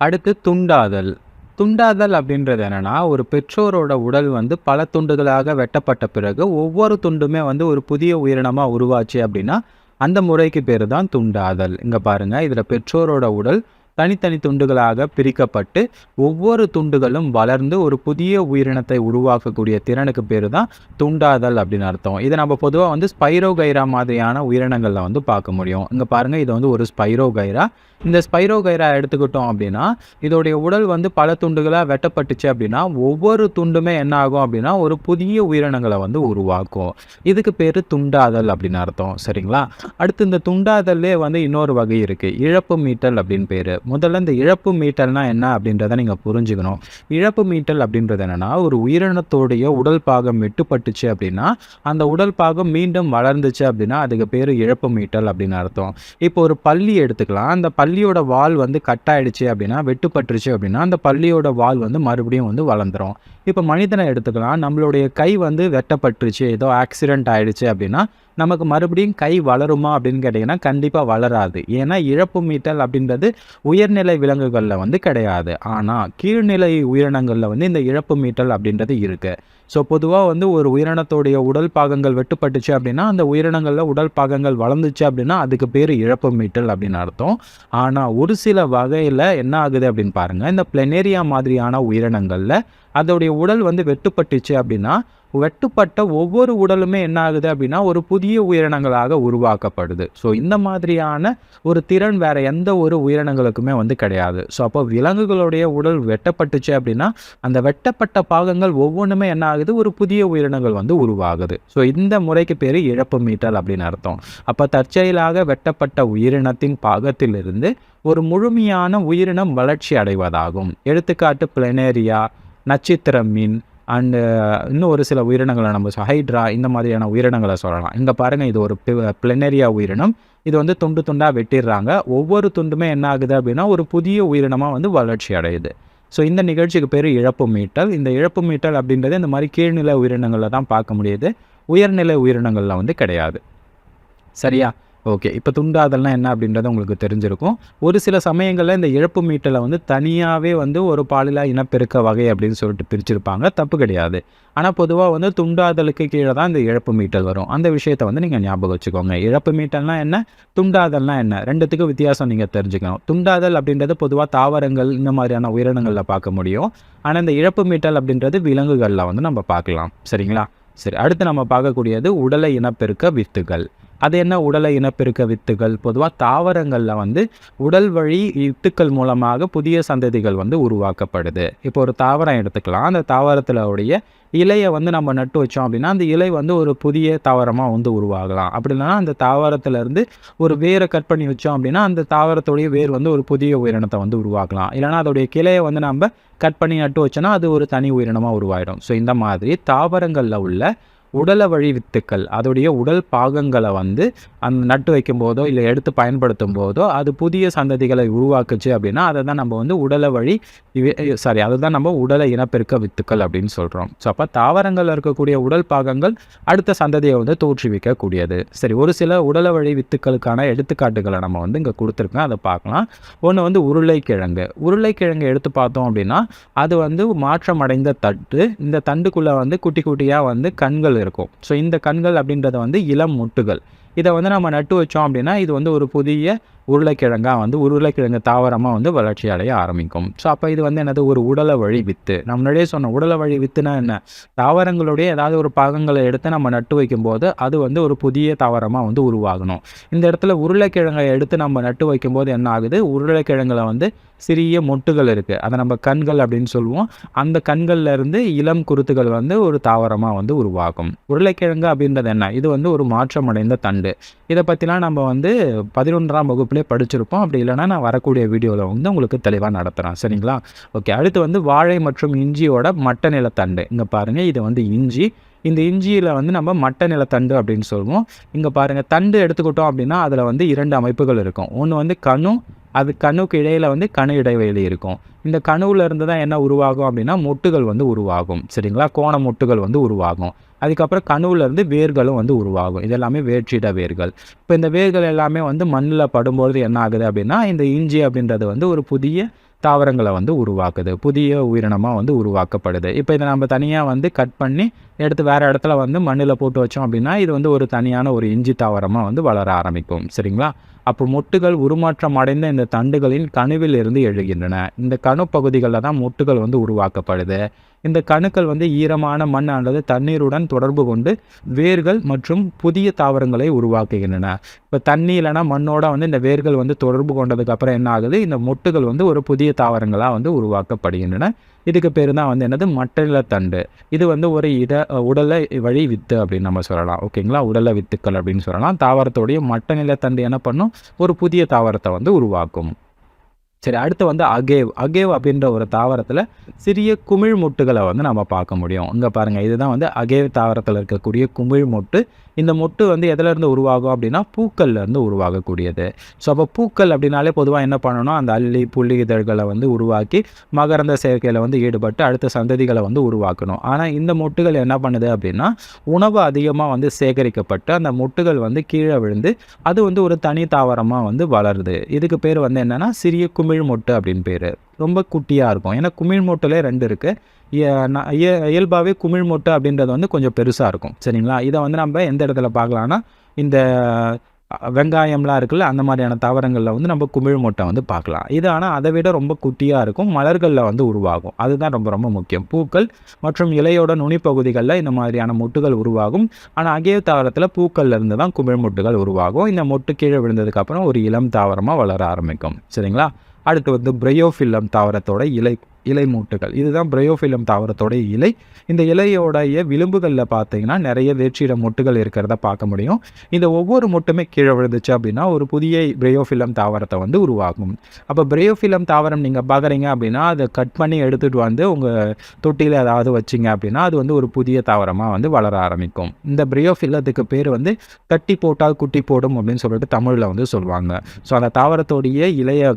அடுத்து துண்டாதல். துண்டாதல் அப்படின்றது என்னென்னா ஒரு பெற்றோரோட உடல் வந்து பல துண்டுகளாக வெட்டப்பட்ட பிறகு ஒவ்வொரு துண்டுமே வந்து ஒரு புதிய உயிரினமாக உருவாச்சு அப்படின்னா அந்த முறைக்கு பேர் தான் துண்டாதல். இங்கே பாருங்கள் இதில் பெற்றோரோட உடல் தனித்தனி துண்டுகளாக பிரிக்கப்பட்டு ஒவ்வொரு துண்டுகளும் வளர்ந்து ஒரு புதிய உயிரினத்தை உருவாக்கக்கூடிய திறனுக்கு பேர் தான் துண்டாதல் அப்படின்னு அர்த்தம். இதை நம்ம பொதுவாக வந்து ஸ்பைரோகைரா மாதிரியான உயிரினங்களில் வந்து பார்க்க முடியும். இங்கே பாருங்கள் இது வந்து ஒரு ஸ்பைரோகைரா. இந்த ஸ்பைரோகைரா எடுத்துக்கிட்டோம் அப்படின்னா இதோடைய உடல் வந்து பல துண்டுகளாக வெட்டப்பட்டுச்சு அப்படின்னா ஒவ்வொரு துண்டுமே என்ன ஆகும் அப்படின்னா ஒரு புதிய உயிரினங்களை வந்து உருவாக்கும். இதுக்கு பேர் துண்டாதல் அப்படின்னு அர்த்தம். சரிங்களா? அடுத்து இந்த துண்டாதல்லே வந்து இன்னொரு வகை இருக்குது இழப்பு மீட்டல் அப்படின்னு பேர். முதல்ல இந்த இழப்பு மீட்டல்னா என்ன அப்படின்றத நீங்கள் புரிஞ்சுக்கணும். இழப்பு மீட்டல் அப்படின்றது என்னென்னா ஒரு உயிரினத்தோடைய உடல் பாகம் வெட்டுப்பட்டுச்சு அப்படின்னா அந்த உடல் பாகம் மீண்டும் வளர்ந்துச்சு அப்படின்னா அதுக்கு பேர் இழப்பு மீட்டல் அப்படின்னு அர்த்தம். இப்போ ஒரு பள்ளி எடுத்துக்கலாம். அந்த பள்ளியோட வால் வந்து கட் ஆயிடுச்சு அப்படின்னா வெட்டுப்பட்டுருச்சு அப்படின்னா அந்த பள்ளியோட வால் வந்து மறுபடியும் வந்து வளர்ந்துரும். இப்போ மனிதனை எடுத்துக்கலாம். நம்மளுடைய கை வந்து வெட்டப்பட்டுருச்சு. ஏதோ ஆக்சிடென்ட் ஆயிடுச்சு அப்படின்னா நமக்கு மறுபடியும் கை வளருமா அப்படின்னு கேட்டிங்கன்னா கண்டிப்பாக வளராது. ஏன்னா இழப்பு மீட்டல் அப்படின்றது உயர்நிலை விலங்குகளில் வந்து கிடையாது. ஆனால் கீழ்நிலை உயிரினங்களில் வந்து இந்த இழப்பு மீட்டல் அப்படின்றது இருக்குது ஸோ பொதுவாக வந்து ஒரு உயிரினத்தோடைய உடல் பாகங்கள் வெட்டுப்பட்டுச்சு அப்படின்னா அந்த உயிரினங்களில் உடல் பாகங்கள் வளர்ந்துச்சு அப்படின்னா அதுக்கு பேர் இழப்பு மீட்டல் அப்படின்னு அர்த்தம். ஆனால் ஒரு சில வகையில் என்ன ஆகுது அப்படின்னு பாருங்கள் இந்த பிளனேரியா மாதிரியான உயிரினங்களில் அதோடைய உடல் வந்து வெட்டுப்பட்டுச்சு அப்படின்னா வெட்டுப்பட்ட ஒவ்வொரு உடலுமே என்ன ஆகுது அப்படின்னா ஒரு புதிய உயிரினங்களாக உருவாக்கப்படுது. ஸோ இந்த மாதிரியான ஒரு திறன் வேற எந்த ஒரு உயிரினங்களுக்குமே வந்து கிடையாது. ஸோ அப்போ விலங்குகளுடைய உடல் வெட்டப்பட்டுச்சு அப்படின்னா அந்த வெட்டப்பட்ட பாகங்கள் ஒவ்வொன்றுமே என்ன ஆகுது? ஒரு புதிய உயிரினங்கள் வந்து உருவாகுது. ஸோ இந்த முறைக்கு பேர் இழப்பு மீட்டல் அப்படின்னு அர்த்தம். அப்போ தற்செயலாக வெட்டப்பட்ட உயிரினத்தின் பாகத்திலிருந்து ஒரு முழுமையான உயிரினம் வளர்ச்சி அடைவதாகும். எடுத்துக்காட்டு பிளனேரியா நட்சத்திர மீன் அண்டு uh, இன்னும் ஒரு சில உயிரினங்களை நம்ம ஹைட்ரா இந்த மாதிரியான உயிரினங்களை சொல்லலாம். இங்கே பாருங்கள் இது ஒரு பிளனேரியா உயிரினம். இது வந்து துண்டு துண்டாக வெட்டிடுறாங்க. ஒவ்வொரு துண்டுமே என்ன ஆகுது அப்படின்னா ஒரு புதிய உயிரினமாக வந்து வளர்ச்சி அடையுது. ஸோ இந்த நிகழ்ச்சிக்கு பேர் இழப்பு மீட்டல். இந்த இழப்பு மீட்டல் அப்படின்றது இந்த மாதிரி கீழ்நிலை உயிரினங்களில் தான் பார்க்க முடியுது. உயர்நிலை உயிரினங்களில் வந்து கிடையாது. சரியா? ஓகே. இப்போ துண்டாதல்னா என்ன அப்படின்றது உங்களுக்கு தெரிஞ்சிருக்கும். ஒரு சில சமயங்களில் இந்த இழப்பு மீட்டலை வந்து தனியாகவே வந்து ஒரு பாலிலா இனப்பெருக்க வகை அப்படின்னு சொல்லிட்டு பிரிச்சிருப்பாங்க. தப்பு கிடையாது. ஆனால் பொதுவாக வந்து துண்டாதலுக்கு கீழே தான் இந்த இழப்பு மீட்டல் வரும். அந்த விஷயத்தை வந்து நீங்கள் ஞாபகம் வச்சுக்கோங்க. இழப்பு மீட்டல்னா என்ன? துண்டாதல்னா என்ன? ரெண்டுத்துக்கும் வித்தியாசம் நீங்கள் தெரிஞ்சுக்கணும். துண்டாதல் அப்படின்றது பொதுவாக தாவரங்கள் இந்த மாதிரியான உயிரினங்களில் பார்க்க முடியும். ஆனால் இந்த இழப்பு மீட்டல் அப்படின்றது விலங்குகளில் வந்து நம்ம பார்க்கலாம். சரிங்களா? சரி. அடுத்து நம்ம பார்க்கக்கூடியது உடலை இனப்பெருக்க வித்துகள். அது என்ன உடலை இனப்பெருக்க வித்துகள்? பொதுவாக தாவரங்களில் வந்து உடல் வழி வித்துக்கள் மூலமாக புதிய சந்ததிகள் வந்து உருவாக்கப்படுது. இப்போ ஒரு தாவரம் எடுத்துக்கலாம். அந்த தாவரத்தில் உடைய இலையை வந்து நம்ம நட்டு வச்சோம் அப்படின்னா அந்த இலை வந்து ஒரு புதிய தாவரமாக வந்து உருவாகலாம். அப்படி இல்லைன்னா அந்த தாவரத்துல இருந்து ஒரு வேரை கட் பண்ணி வச்சோம் அப்படின்னா அந்த தாவரத்துடைய வேர் வந்து ஒரு புதிய உயிரினத்தை வந்து உருவாக்கலாம். இல்லைன்னா அதோடைய கிளையை வந்து நம்ம கட் பண்ணி நட்டு வச்சோன்னா அது ஒரு தனி உயிரினமாக உருவாயிடும். ஸோ இந்த மாதிரி தாவரங்களில் உள்ள உடல வழி வித்துக்கள் அதோடைய உடல் பாகங்களை வந்து அந்த நட்டு வைக்கும் போதோ இல்லை எடுத்து பயன்படுத்தும் போதோ அது புதிய சந்ததிகளை உருவாக்குச்சு அப்படின்னா அதை தான் நம்ம வந்து உடல வழி சாரி அதை தான் நம்ம உடலை இனப்பெருக்க வித்துக்கள் அப்படின்னு சொல்கிறோம் ஸோ அப்போ தாவரங்களில் இருக்கக்கூடிய உடல் பாகங்கள் அடுத்த சந்ததியை வந்து தோற்றுவிக்கக்கூடியது. சரி ஒரு சில உடல வழி வித்துக்களுக்கான எடுத்துக்காட்டுகளை நம்ம வந்து இங்கே கொடுத்துருக்கோம் அதை பார்க்கலாம். ஒன்று வந்து உருளைக்கிழங்கு. உருளைக்கிழங்கு எடுத்து பார்த்தோம் அப்படின்னா அது வந்து மாற்றமடைந்த தட்டு. இந்த தண்டுக்குள்ளே வந்து குட்டி குட்டியாக வந்து கண்கள் இருக்கும். ஸோ இந்த கண்கள் அப்படின்றத வந்து இளம் முட்டுகள். இதை வந்து நம்ம நட்டு வச்சோம் அப்படின்னா இது வந்து ஒரு புதிய உருளைக்கிழங்கா வந்து உருளைக்கிழங்கு தாவரமாக வந்து வளர்ச்சி அடைய ஆரம்பிக்கும். ஸோ அப்போ இது வந்து என்னது? ஒரு உடலை வழி வித்து. நம்ம முன்னாடியே சொன்ன உடலை வழி வித்துனா என்ன? தாவரங்களுடைய ஏதாவது ஒரு பாகங்களை எடுத்து நம்ம நட்டு வைக்கும்போது அது வந்து ஒரு புதிய தாவரமாக வந்து உருவாகணும். இந்த இடத்துல உருளைக்கிழங்கை எடுத்து நம்ம நட்டு வைக்கும்போது என்ன ஆகுது? உருளைக்கிழங்குல வந்து சிறிய மொட்டுகள் இருக்குது அதை நம்ம கண்கள் அப்படின்னு சொல்லுவோம். அந்த கண்கள்ல இருந்து இளம் குருத்துகள் வந்து ஒரு தாவரமாக வந்து உருவாகும். உருளைக்கிழங்கு அப்படின்றது என்ன? இது வந்து ஒரு மாற்றமடைந்த தண்டு. இதை பற்றிலாம் நம்ம வந்து பதினொன்றாம் ஏற்கனவே படிச்சிருப்போம். அப்படி இல்லைன்னா நான் வரக்கூடிய வீடியோவில் வந்து உங்களுக்கு தெளிவாக நடத்துகிறேன் சரிங்களா? ஓகே அடுத்து வந்து வாழை மற்றும் இஞ்சியோட மட்ட நிலத்தண்டு இங்கே பாருங்கள் இது வந்து இஞ்சி. இந்த இஞ்சியில் வந்து நம்ம மட்ட நிலத்தண்டு அப்படின்னு சொல்லுவோம். இங்கே பாருங்கள் தண்டு எடுத்துக்கிட்டோம் அப்படின்னா அதில் வந்து இரண்டு அமைப்புகள் இருக்கும். ஒன்று வந்து கணு அது கணுக்கு இடையில வந்து கணு இடைவெளி இருக்கும். இந்த கணுவில் இருந்து தான் என்ன உருவாகும் அப்படின்னா மொட்டுகள் வந்து உருவாகும். சரிங்களா? கோண மொட்டுகள் வந்து உருவாகும். அதுக்கப்புறம் கனவுலேருந்து வேர்களும் வந்து உருவாகும். இது எல்லாமே வேர்கள். இப்போ இந்த வேர்கள் எல்லாமே வந்து மண்ணில் படும்பொழுது என்ன ஆகுது அப்படின்னா இந்த இஞ்சி அப்படின்றது வந்து ஒரு புதிய தாவரங்களை வந்து உருவாக்குது. புதிய உயிரினமாக வந்து உருவாக்கப்படுது. இப்போ இதை நம்ம தனியாக வந்து கட் பண்ணி எடுத்து வேறு இடத்துல வந்து மண்ணில் போட்டு வச்சோம் அப்படின்னா இது வந்து ஒரு தனியான ஒரு இஞ்சி தாவரமாக வந்து வளர ஆரம்பிக்கும். சரிங்களா? அப்போ மொட்டுகள் உருமாற்றம் அடைந்த இந்த தண்டுகளின் கணுவில் இருந்து எழுகின்றன. இந்த கணு பகுதிகளில் தான் மொட்டுகள் வந்து உருவாக்கப்படுது. இந்த கணுக்கள் வந்து ஈரமான மண் அல்லது தண்ணீருடன் தொடர்பு கொண்டு வேர்கள் மற்றும் புதிய தாவரங்களை உருவாக்குகின்றன. இப்போ தண்ணி இல்லைனா மண்ணோட வந்து இந்த வேர்கள் வந்து தொடர்பு கொண்டதுக்கப்புறம் என்ன ஆகுது? இந்த மொட்டுகள் வந்து ஒரு புதிய தாவரங்களாக வந்து உருவாக்கப்படுகின்றன. இதுக்கு பேர் தான் வந்து என்னது? மட்டநில தண்டு இது வந்து ஒரு இட உடலை வழி வித்து அப்படின்னு நம்ம சொல்லலாம். ஓகேங்களா உடலை வித்துக்கள் அப்படின்னு சொல்லலாம். தாவரத்தோடைய மட்டநில தண்டு என்ன பண்ணும்? ஒரு புதிய தாவரத்தை வந்து உருவாக்கும். சரி அடுத்து வந்து அகேவ். அகேவ் அப்படின்ற ஒரு தாவரத்தில் சிறிய குமிழ் மொட்டுகளை வந்து நம்ம பார்க்க முடியும். இங்கே பாருங்கள் இதுதான் வந்து அகேவ் தாவரத்தில் இருக்கக்கூடிய குமிழ் மொட்டு இந்த மொட்டு வந்து எதிலேருந்து உருவாகும் அப்படின்னா பூக்கள்லேருந்து உருவாகக்கூடியது. ஸோ அப்போ பூக்கள் அப்படின்னாலே பொதுவாக என்ன பண்ணணும் அந்த அள்ளி புள்ளி இதழ்களை வந்து உருவாக்கி மகரந்த சேர்க்கையில் வந்து ஈடுபட்டு அடுத்த சந்ததிகளை வந்து உருவாக்கணும். ஆனால் இந்த மொட்டுகள் என்ன பண்ணுது அப்படின்னா உணவு அதிகமாக வந்து சேகரிக்கப்பட்டு அந்த மொட்டுகள் வந்து கீழே விழுந்து அது வந்து ஒரு தனி தாவரமாக வந்து வளருது. இதுக்கு பேர் வந்து என்னென்னா சிறிய குமிழ் மொட்டு அப்படின்னு பேர். ரொம்ப குட்டியாக இருக்கும். ஏன்னா குமிழ் மொட்டுலே ரெண்டு இருக்குது இயல்பாகவே குமிழ் மொட்டு அப்படின்றது வந்து கொஞ்சம் பெருசாக இருக்கும். சரிங்களா? இதை வந்து நம்ம எந்த இடத்துல பார்க்கலான்னா இந்த வெங்காயம்லாம் இருக்குல்ல அந்த மாதிரியான தாவரங்களில் வந்து நம்ம குமிழ் மொட்டை வந்து பார்க்கலாம். இது ஆனால் அதை விட ரொம்ப குட்டியாக இருக்கும். மலர்களில் வந்து உருவாகும். அதுதான் ரொம்ப ரொம்ப முக்கியம். பூக்கள் மற்றும் இலையோட நுனிப்பகுதிகளில் இந்த மாதிரியான மொட்டுகள் உருவாகும். ஆனால் அகே தாவரத்தில் பூக்கள்ல இருந்து தான் குமிழ் மொட்டுகள் உருவாகும். இந்த மொட்டு கீழே விழுந்ததுக்கப்புறம் ஒரு இளம் தாவரமாக வளர ஆரம்பிக்கும். சரிங்களா? அடுத்து வந்து பிரையோஃபில்லம் தாவரத்தோட இலை இலை மூட்டுகள் இதுதான் பிரயோஃபிலம் தாவரத்தோட இலை. இந்த இலையோடைய விளிம்புகளில் பார்த்தீங்கன்னா நிறைய வேற்றிட மொட்டுகள் இருக்கிறத பார்க்க முடியும். இந்த ஒவ்வொரு மொட்டுமே கீழே விழுந்துச்சு அப்படின்னா ஒரு புதிய பிரயோஃபிலம் தாவரத்தை வந்து உருவாகும் அப்போ பிரயோஃபிலம் தாவரம் நீங்கள் பார்க்குறீங்க அப்படின்னா அதை கட் பண்ணி எடுத்துகிட்டு வந்து உங்கள் தொட்டியில் ஏதாவது வச்சிங்க அப்படின்னா அது வந்து ஒரு புதிய தாவரமாக வந்து வளர ஆரம்பிக்கும். இந்த பிரயோஃபில்லத்துக்கு பேர் வந்து கட்டி போட்டால் குட்டி போடும் அப்படின்னு சொல்லிட்டு தமிழில் வந்து சொல்லுவாங்க. ஸோ அந்த தாவரத்தோடைய இலையை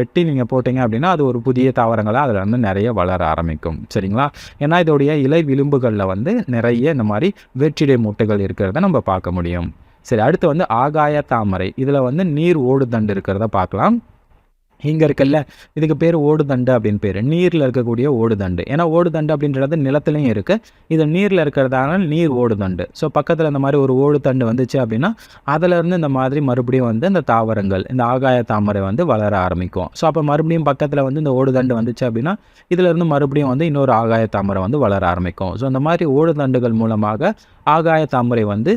வெட்டி நீங்கள் போட்டிங்க அப்படின்னா அது ஒரு புதிய தாவரங்களாக அதில் வந்து நிறைய வளர ஆரம்பிக்கும். சரிங்களா? ஏன்னா இதோடைய இலை விளிம்புகளில் வந்து நிறைய இந்த மாதிரி வெற்றிடை மூட்டைகள் இருக்கிறத நம்ம பார்க்க முடியும். சரி அடுத்து வந்து ஆகாய தாமரை. இதில் வந்து நீர் ஓடுதண்டு இருக்கிறத பார்க்கலாம். இங்கே இருக்குல்ல இதுக்கு பேர் ஓடுதண்டு அப்படின்னு பேர். நீரில் இருக்கக்கூடிய ஓடுதண்டு. ஏன்னா ஓடுதண்டு அப்படின்றது நிலத்துலையும் இருக்குது இது நீரில் இருக்கிறதால நீர் ஓடுதண்டு. ஸோ பக்கத்தில் இந்த மாதிரி ஒரு ஓடுதண்டு வந்துச்சு அப்படின்னா அதிலேருந்து இந்த மாதிரி மறுபடியும் வந்து இந்த தாவரங்கள் இந்த ஆகாய தாமரை வந்து வளர ஆரம்பிக்கும். ஸோ அப்போ மறுபடியும் பக்கத்தில் வந்து இந்த ஓடுதண்டு வந்துச்சு அப்படின்னா இதிலேருந்து மறுபடியும் வந்து இன்னொரு ஆகாய தாமரை வந்து வளர ஆரம்பிக்கும். ஸோ இந்த மாதிரி ஓடுதண்டுகள் மூலமாக ஆகாய தாமரை வந்து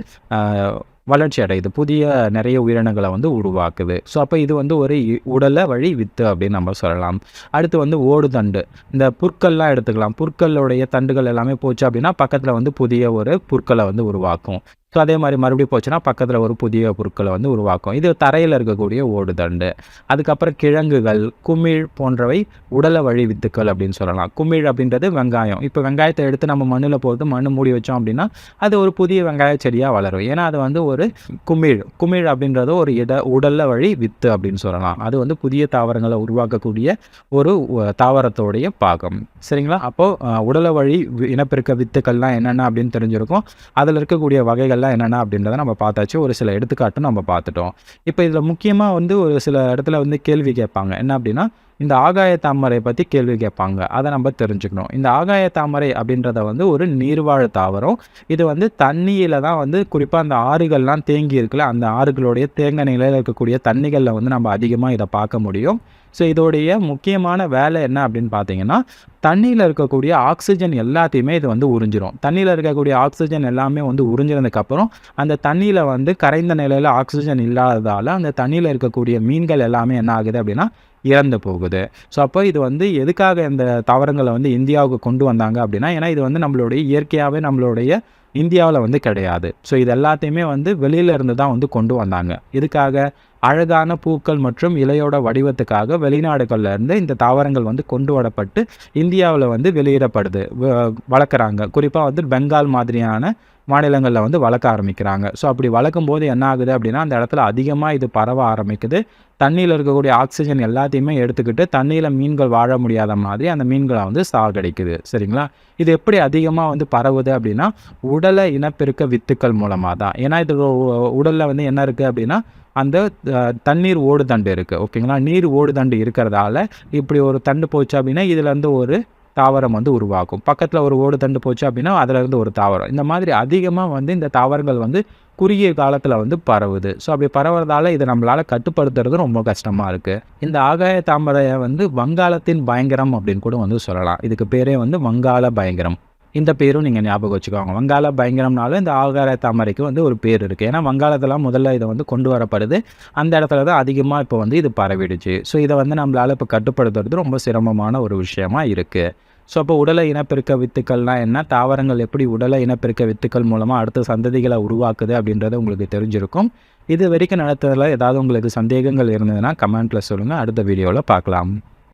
வளர்ச்சி அடையுது. புதிய நிறைய உயிரினங்களை வந்து உருவாக்குது. ஸோ அப்போ இது வந்து ஒரு உடலை வழி வித்து அப்படின்னு நம்ம சொல்லலாம். அடுத்து வந்து ஓடு தண்டு. இந்த புற்கள்லாம் எடுத்துக்கலாம். புற்களுடைய தண்டுகள் எல்லாமே போச்சு அப்படின்னா பக்கத்தில் வந்து புதிய ஒரு புற்களை வந்து உருவாக்கும். ஸோ அதே மாதிரி மறுபடியும் போச்சுன்னா பக்கத்தில் ஒரு புதிய பொருட்களை வந்து உருவாக்கும். இது தரையில் இருக்கக்கூடிய ஓடுதண்டு அதுக்கப்புறம் கிழங்குகள் குமிழ் போன்றவை உடல வழி வித்துக்கள் அப்படின்னு சொல்லலாம். குமிழ் அப்படின்றது வெங்காயம். இப்போ வெங்காயத்தை எடுத்து நம்ம மண்ணில் போட்டு மண் மூடி வச்சோம் அப்படின்னா அது ஒரு புதிய வெங்காய செடியாக வளரும். ஏன்னா அது வந்து ஒரு குமிழ். குமிழ் அப்படின்றது ஒரு இட உடலை வழி வித்து அப்படின்னு சொல்லலாம். அது வந்து புதிய தாவரங்களை உருவாக்கக்கூடிய ஒரு தாவரத்தோடைய பாகம். சரிங்களா? அப்போது உடல வழி இனப்பெருக்க வித்துக்கள்லாம் என்னென்ன அப்படின்னு தெரிஞ்சிருக்கும். அதில் இருக்கக்கூடிய வகைகள் எல்லாம் என்னென்ன அப்படின்றத நம்ம பார்த்தாச்சு. ஒரு சில எடுத்துக்காட்டும் நம்ம பார்த்துட்டோம். இப்போ இதில் முக்கியமாக வந்து ஒரு சில இடத்துல வந்து கேள்வி கேட்பாங்க. என்ன அப்படின்னா இந்த ஆகாய தாமரை பற்றி கேள்வி கேட்பாங்க. அதை நம்ம தெரிஞ்சுக்கணும். இந்த ஆகாய தாமரை அப்படின்றத வந்து ஒரு நீர்வாழ் தாவரம். இது வந்து தண்ணியில் தான் வந்து குறிப்பாக அந்த ஆறுகள்லாம் தேங்கி இருக்குல்ல அந்த ஆறுகளுடைய தேங்க நிலையில் இருக்கக்கூடிய தண்ணிகளில் வந்து நம்ம அதிகமாக இதை பார்க்க முடியும். ஸோ இதோடைய முக்கியமான வேலை என்ன அப்படின்னு பார்த்தீங்கன்னா தண்ணியில் இருக்கக்கூடிய ஆக்சிஜன் எல்லாத்தையுமே இது வந்து உறிஞ்சிரும். தண்ணியில் இருக்கக்கூடிய ஆக்சிஜன் எல்லாமே வந்து உறிஞ்சிருந்ததுக்கப்புறம் அந்த தண்ணியில் வந்து கரைந்த நிலையில் ஆக்சிஜன் இல்லாததால் அந்த தண்ணியில் இருக்கக்கூடிய மீன்கள் எல்லாமே என்ன ஆகுது அப்படின்னா இறந்து போகுது. ஸோ அப்போ இது வந்து எதுக்காக இந்த தாவரங்களை வந்து இந்தியாவுக்கு கொண்டு வந்தாங்க அப்படின்னா ஏன்னா இது வந்து நம்மளுடைய இயற்கையாகவே நம்மளுடைய இந்தியாவில் வந்து கிடையாது. ஸோ இது எல்லாத்தையுமே வந்து வெளியில இருந்து தான் வந்து கொண்டு வந்தாங்க. இதுக்காக அழகான பூக்கள் மற்றும் இலையோட வடிவத்துக்காக வெளிநாடுகளில் இருந்து இந்த தாவரங்கள் வந்து கொண்டு வரப்பட்டு இந்தியாவில் வந்து வெளியிடப்படுது. வளர்க்குறாங்க. குறிப்பாக வந்து பெங்கால் மாதிரியான மாநிலங்களில் வந்து வளர்க்க ஆரம்பிக்கிறாங்க. ஸோ அப்படி வளர்க்கும் போது என்ன ஆகுது அப்படின்னா அந்த இடத்துல அதிகமாக இது பரவ ஆரம்பிக்குது. தண்ணியில் இருக்கக்கூடிய ஆக்சிஜன் எல்லாத்தையுமே எடுத்துக்கிட்டு தண்ணியில் மீன்கள் வாழ முடியாத மாதிரி அந்த மீன்களை வந்து சாகடிக்குது. சரிங்களா? இது எப்படி அதிகமாக வந்து பரவுது அப்படின்னா உடலை இனப்பெருக்க வித்துக்கள் மூலமாக தான் ஏன்னா இது உடலில் வந்து என்ன இருக்குது அப்படின்னா அந்த தண்ணீர் தண்ணீர் ஓடுதண்டு இருக்குது ஓகேங்களா? நீர் ஓடுதண்டு இருக்கிறதால இப்படி ஒரு தண்டு போச்சு அப்படின்னா இதுலேருந்து ஒரு தாவரம் வந்து உருவாகும். பக்கத்தில் ஒரு ஓடு தண்டு போச்சு அப்படின்னா அதுலேருந்து ஒரு தாவரம். இந்த மாதிரி அதிகமாக வந்து இந்த தாவரங்கள் வந்து குறுகிய காலத்தில் வந்து பரவுது. ஸோ அப்படி பரவுறதால இதை நம்மளால் கட்டுப்படுத்துறது ரொம்ப கஷ்டமாக இருக்குது இந்த ஆகாய தாமரையை வந்து வங்காளத்தின் பயங்கரம் அப்படின்னு கூட வந்து சொல்லலாம். இதுக்கு பேரே வந்து வங்காள பயங்கரம். இந்த பேரும் நீங்கள் ஞாபகம் வச்சுக்கோங்க. வங்காள பயங்கரம்னாலும் இந்த ஆகார தாமரைக்கு வந்து ஒரு பேர் இருக்குது ஏன்னா வங்காளத்தெல்லாம் முதல்ல இதை வந்து கொண்டு வரப்படுது. அந்த இடத்துல தான் அதிகமாக இப்போ வந்து இது பரவிடுச்சு. ஸோ இதை வந்து நம்மளால் இப்போ கட்டுப்படுத்துறது ரொம்ப சிரமமான ஒரு விஷயமா இருக்குது ஸோ அப்போ உடலை இனப்பெருக்க வித்துக்கள்னால் என்ன? தாவரங்கள் எப்படி உடலை இனப்பெருக்க வித்துக்கள் மூலமாக அடுத்த சந்ததிகளை உருவாக்குது அப்படின்றது உங்களுக்கு தெரிஞ்சிருக்கும். இது வரைக்கும் நடத்துறதுல ஏதாவது உங்களுக்கு சந்தேகங்கள் இருந்ததுன்னா கமெண்ட்டில் சொல்லுங்கள் அடுத்த வீடியோவில் பார்க்கலாம்.